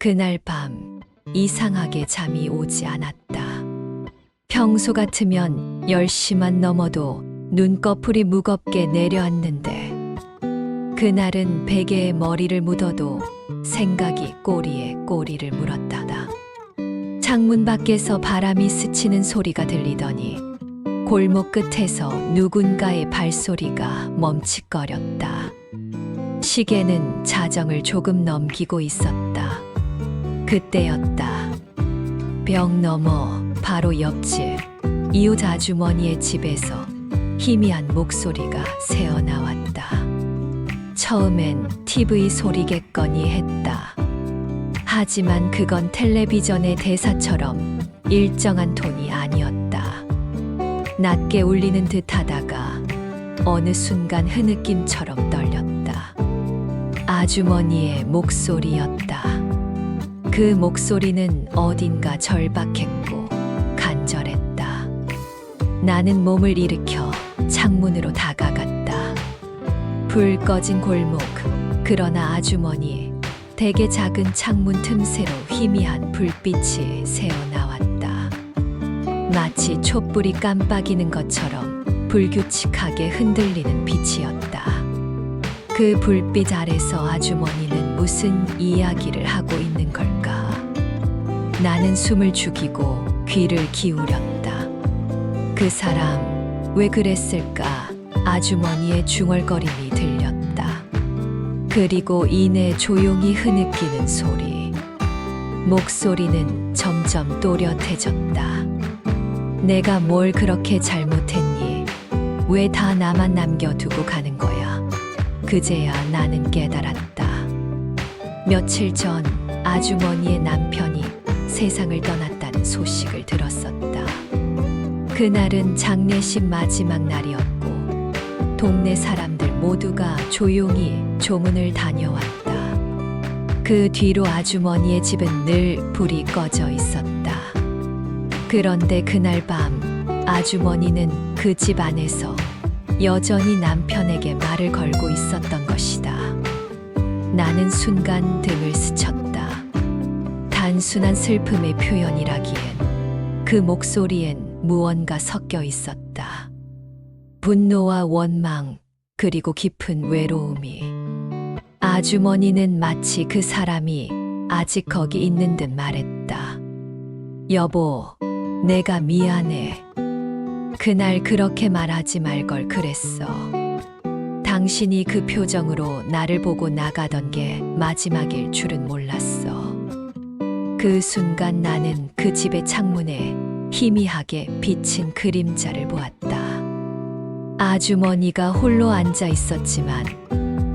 그날 밤 이상하게 잠이 오지 않았다. 평소 같으면 10시만 넘어도 눈꺼풀이 무겁게 내려앉는데 그날은 베개에 머리를 묻어도 생각이 꼬리에 꼬리를 물었다다. 창문 밖에서 바람이 스치는 소리가 들리더니 골목 끝에서 누군가의 발소리가 멈칫거렸다. 시계는 자정을 조금 넘기고 있었다. 그때였다. 벽 너머 바로 옆집 이웃 아주머니의 집에서 희미한 목소리가 새어나왔다. 처음엔 TV 소리겠거니 했다. 하지만 그건 텔레비전의 대사처럼 일정한 톤이 아니었다. 낮게 울리는 듯 하다가 어느 순간 흐느낌처럼 떨렸다. 아주머니의 목소리였다. 그 목소리는 어딘가 절박했고 간절했다. 나는 몸을 일으켜 창문으로 다가갔다. 불 꺼진 골목, 그러나 아주머니, 대게 작은 창문 틈새로 희미한 불빛이 새어나왔다. 마치 촛불이 깜빡이는 것처럼 불규칙하게 흔들리는 빛이었다. 그 불빛 아래서 아주머니는 무슨 이야기를 하고 있는 걸까? 나는 숨을 죽이고 귀를 기울였다. 그 사람 왜 그랬을까? 아주머니의 중얼거림이 들렸다. 그리고 이내 조용히 흐느끼는 소리. 목소리는 점점 또렷해졌다. 내가 뭘 그렇게 잘못했니? 왜 다 나만 남겨두고 가는 거야? 그제야 나는 깨달았다. 며칠 전 아주머니의 남편이 세상을 떠났다는 소식을 들었었다. 그날은 장례식 마지막 날이었고, 동네 사람들 모두가 조용히 조문을 다녀왔다. 그 뒤로 아주머니의 집은 늘 불이 꺼져 있었다. 그런데 그날 밤 아주머니는 그 집 안에서 여전히 남편에게 말을 걸고 있었던 것이다. 나는 순간 등을 스쳤다. 단순한 슬픔의 표현이라기엔 그 목소리엔 무언가 섞여 있었다. 분노와 원망, 그리고 깊은 외로움이. 아주머니는 마치 그 사람이 아직 거기 있는 듯 말했다. 여보, 내가 미안해. 그날 그렇게 말하지 말 걸 그랬어. 당신이 그 표정으로 나를 보고 나가던 게 마지막일 줄은 몰랐어. 그 순간 나는 그 집의 창문에 희미하게 비친 그림자를 보았다. 아주머니가 홀로 앉아 있었지만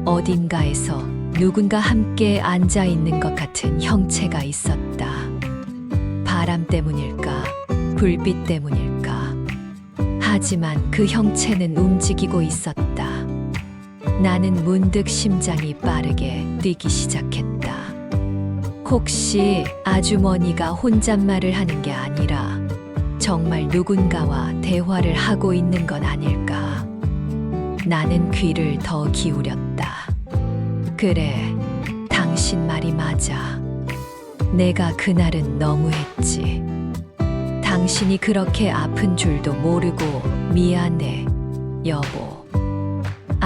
어딘가에서 누군가 함께 앉아 있는 것 같은 형체가 있었다. 바람 때문일까? 불빛 때문일까? 하지만 그 형체는 움직이고 있었다. 나는 문득 심장이 빠르게 뛰기 시작했다. 혹시 아주머니가 혼잣말을 하는 게 아니라 정말 누군가와 대화를 하고 있는 건 아닐까? 나는 귀를 더 기울였다. 그래, 당신 말이 맞아. 내가 그날은 너무했지. 당신이 그렇게 아픈 줄도 모르고 미안해, 여보.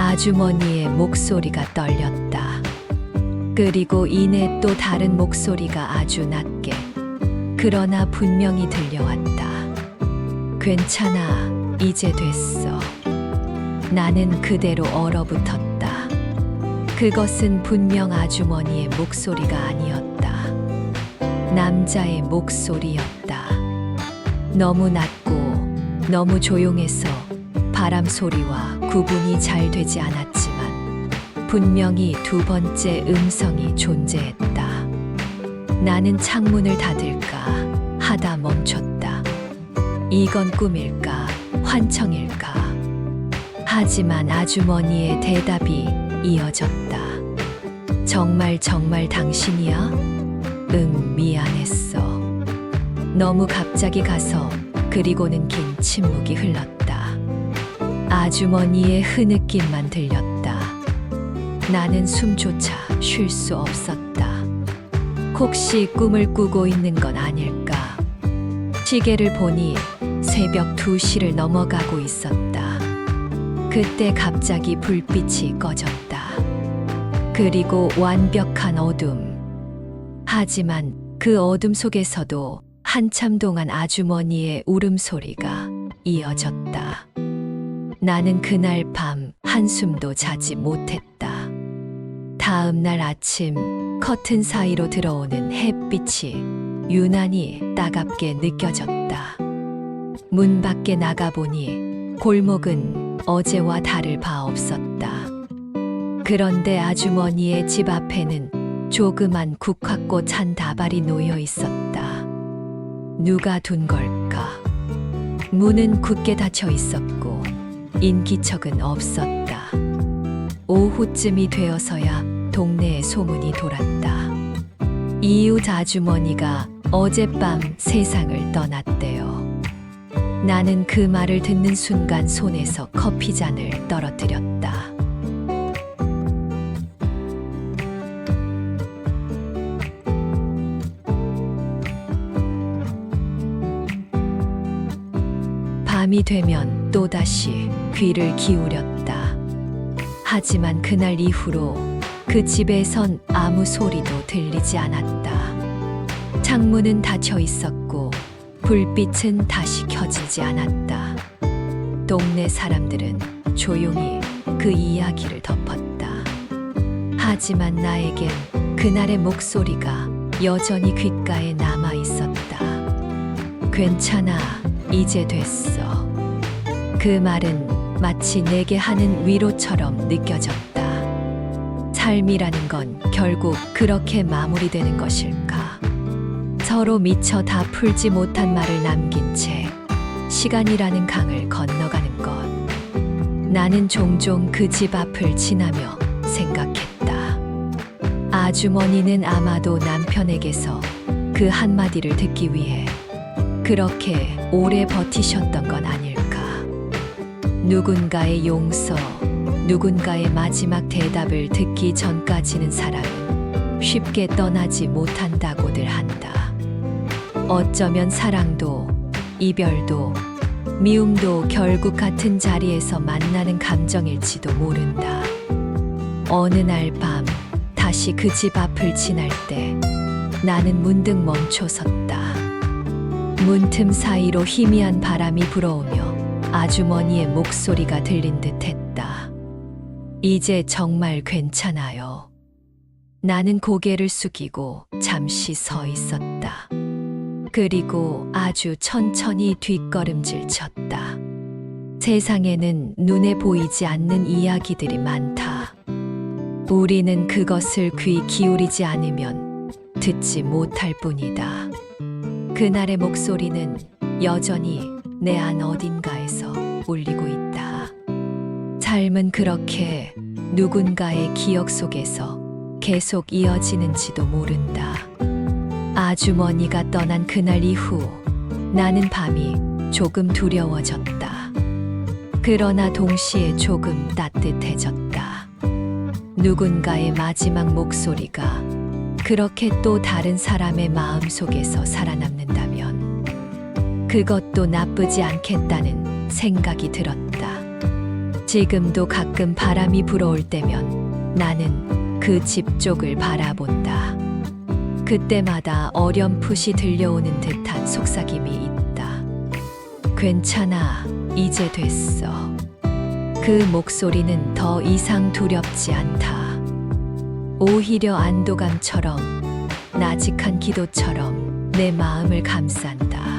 아주머니의 목소리가 떨렸다. 그리고 이내 또 다른 목소리가 아주 낮게, 그러나 분명히 들려왔다. 괜찮아, 이제 됐어. 나는 그대로 얼어붙었다. 그것은 분명 아주머니의 목소리가 아니었다. 남자의 목소리였다. 너무 낮고 너무 조용해서 바람 소리와 구분이 잘 되지 않았지만 분명히 두 번째 음성이 존재했다. 나는 창문을 닫을까 하다 멈췄다. 이건 꿈일까 환청일까 하지만 아주머니의 대답이 이어졌다. 정말 정말 당신이야? 응, 미안했어. 너무 갑자기 가서 그리고는 긴 침묵이 흘렀다. 아주머니의 흐느낌만 들렸다. 나는 숨조차 쉴 수 없었다. 혹시 꿈을 꾸고 있는 건 아닐까? 시계를 보니 새벽 2시를 넘어가고 있었다. 그때 갑자기 불빛이 꺼졌다. 그리고 완벽한 어둠. 하지만 그 어둠 속에서도 한참 동안 아주머니의 울음소리가 이어졌다. 나는 그날 밤 한숨도 자지 못했다. 다음 날 아침 커튼 사이로 들어오는 햇빛이 유난히 따갑게 느껴졌다. 문 밖에 나가보니 골목은 어제와 다를 바 없었다. 그런데 아주머니의 집 앞에는 조그만 국화꽃 한 다발이 놓여 있었다. 누가 둔 걸까? 문은 굳게 닫혀 있었고 인기척은 없었다. 오후쯤이 되어서야 동네에 소문이 돌았다. 이웃 아주머니가 어젯밤 세상을 떠났대요. 나는 그 말을 듣는 순간 손에서 커피 잔을 떨어뜨렸다. 밤이 되면 또다시 귀를 기울였다. 하지만 그날 이후로 그 집에선 아무 소리도 들리지 않았다. 창문은 닫혀 있었고 불빛은 다시 켜지지 않았다. 동네 사람들은 조용히 그 이야기를 덮었다. 하지만 나에겐 그날의 목소리가 여전히 귓가에 남아 있었다. 괜찮아, 이제 됐어. 그 말은 마치 내게 하는 위로처럼 느껴졌다. 삶이라는 건 결국 그렇게 마무리되는 것일까? 서로 미처 다 풀지 못한 말을 남긴 채 시간이라는 강을 건너가는 것. 나는 종종 그 집 앞을 지나며 생각했다. 아주머니는 아마도 남편에게서 그 한마디를 듣기 위해 그렇게 오래 버티셨던 건 아닐까. 누군가의 용서, 누군가의 마지막 대답을 듣기 전까지는 사람은 쉽게 떠나지 못한다고들 한다. 어쩌면 사랑도, 이별도, 미움도 결국 같은 자리에서 만나는 감정일지도 모른다. 어느 날 밤, 다시 그 집 앞을 지날 때 나는 문득 멈춰섰다. 문틈 사이로 희미한 바람이 불어오며 아주머니의 목소리가 들린 듯 했다. 이제 정말 괜찮아요. 나는 고개를 숙이고 잠시 서 있었다. 그리고 아주 천천히 뒷걸음질 쳤다. 세상에는 눈에 보이지 않는 이야기들이 많다. 우리는 그것을 귀 기울이지 않으면 듣지 못할 뿐이다. 그날의 목소리는 여전히 내 안 어딘가에서 울리고 있다. 삶은 그렇게 누군가의 기억 속에서 계속 이어지는지도 모른다. 아주머니가 떠난 그날 이후 나는 밤이 조금 두려워졌다. 그러나 동시에 조금 따뜻해졌다. 누군가의 마지막 목소리가 그렇게 또 다른 사람의 마음 속에서 살아남는다면 그것도 나쁘지 않겠다는 생각이 들었다. 지금도 가끔 바람이 불어올 때면 나는 그 집 쪽을 바라본다. 그때마다 어렴풋이 들려오는 듯한 속삭임이 있다. 괜찮아, 이제 됐어. 그 목소리는 더 이상 두렵지 않다. 오히려 안도감처럼 나직한 기도처럼 내 마음을 감싼다.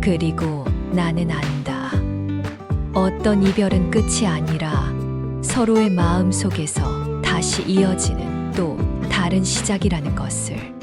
그리고 나는 안다. 어떤 이별은 끝이 아니라 서로의 마음 속에서 다시 이어지는 또 다른 시작이라는 것을.